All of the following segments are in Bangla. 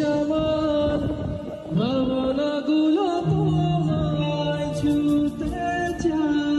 আমার ভাবনা তোমায় ছুতে চায়।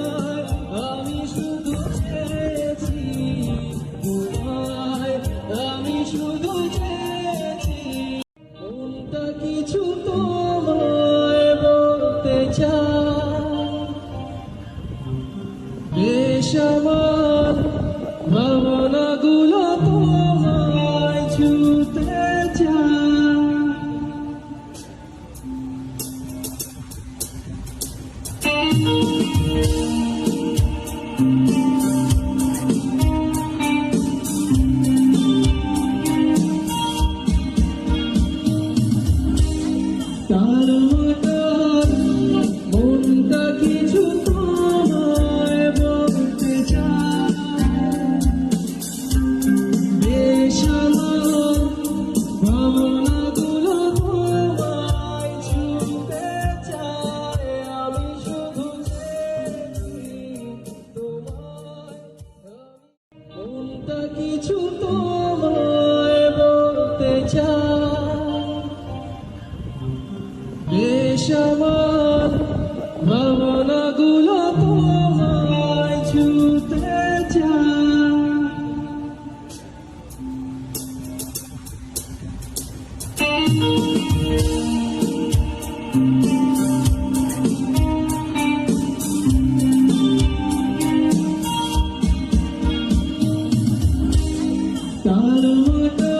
বেশ আমার 达到目